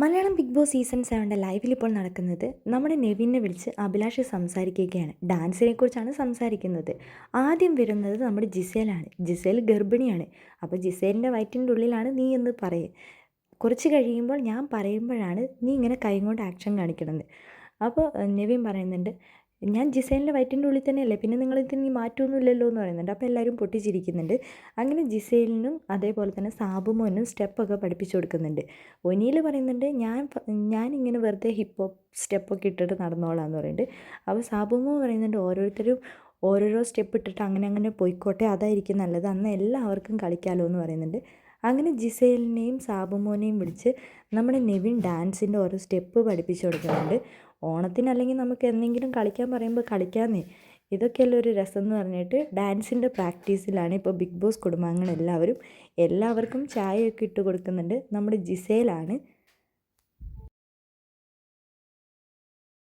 Malayalam big Boss season സെവന്റെ ലൈവിൽ ഇപ്പോൾ നടക്കുന്നത് നമ്മുടെ നെവിനെ വിളിച്ച് അഭിലാഷ് സംസാരിക്കുകയാണ്. ഡാൻസിനെ കുറിച്ചാണ് സംസാരിക്കുന്നത്. ആദ്യം വരുന്നത് നമ്മുടെ ജിസേലാണ്. ജിസേൽ ഗർഭിണിയാണ്. അപ്പോൾ ജിസേലിന്റെ വയറ്റിന്റെ ഉള്ളിലാണ് നീ എന്ന് പറയും. കുറച്ച് കഴിയുമ്പോൾ ഞാൻ പറയുമ്പോഴാണ് നീ ഇങ്ങനെ കൈ കൊണ്ട് ആക്ഷൻ കാണിക്കുന്നത്. അപ്പോൾ നെവിൻ പറയുന്നുണ്ട് ഞാൻ ജിസേലിന്റെ വയറ്റിന്റെ ഉള്ളിൽ തന്നെയല്ലേ പിന്നെ നിങ്ങൾ ഇതിന് മാറ്റമൊന്നുമില്ലല്ലോ എന്ന് പറയുന്നുണ്ട്. അപ്പോൾ എല്ലാവരും പൊട്ടിച്ചിരിക്കുന്നുണ്ട്. അങ്ങനെ ജിസൈലിനും അതേപോലെ തന്നെ സാബുമോനും സ്റ്റെപ്പൊക്കെ പഠിപ്പിച്ചു കൊടുക്കുന്നുണ്ട്. ഒനിയിൽ പറയുന്നുണ്ട് ഞാൻ ഞാൻ ഞാനിങ്ങനെ വെറുതെ ഹിപ്പ് ഹോപ്പ് സ്റ്റെപ്പൊക്കെ ഇട്ടിട്ട് നടന്നോളാം എന്ന് പറയുന്നുണ്ട്. അപ്പോൾ സാബുമോ പറയുന്നുണ്ട് ഓരോരുത്തരും ഓരോരോ സ്റ്റെപ്പ് ഇട്ടിട്ട് അങ്ങനെ അങ്ങനെ പോയിക്കോട്ടെ അതായിരിക്കും നല്ലത്. അന്ന് എല്ലാവർക്കും കളിക്കാമല്ലോ എന്ന് പറയുന്നുണ്ട്. അങ്ങനെ ജിസേലിനെയും സാബുമോനെയും വിളിച്ച് നമ്മുടെ നെവിൻ ഡാൻസിന്റെ ഓരോ സ്റ്റെപ്പ് പഠിപ്പിച്ചു കൊടുക്കുന്നുണ്ട്. ഓണത്തിന് അല്ലെങ്കിൽ നമുക്ക് എന്തെങ്കിലും കളിക്കാൻ പറയുമ്പോൾ കളിക്കാമെന്നേ ഇതൊക്കെയല്ലേ ഒരു രസം എന്ന് പറഞ്ഞിട്ട് ഡാൻസിന്റെ പ്രാക്ടീസിലാണ് ഇപ്പോൾ ബിഗ് ബോസ് കുടുംബാംഗങ്ങൾ എല്ലാവരും എല്ലാവർക്കും ചായയൊക്കെ ഇട്ട് കൊടുക്കുന്നുണ്ട് നമ്മുടെ ജിസേലാണ്.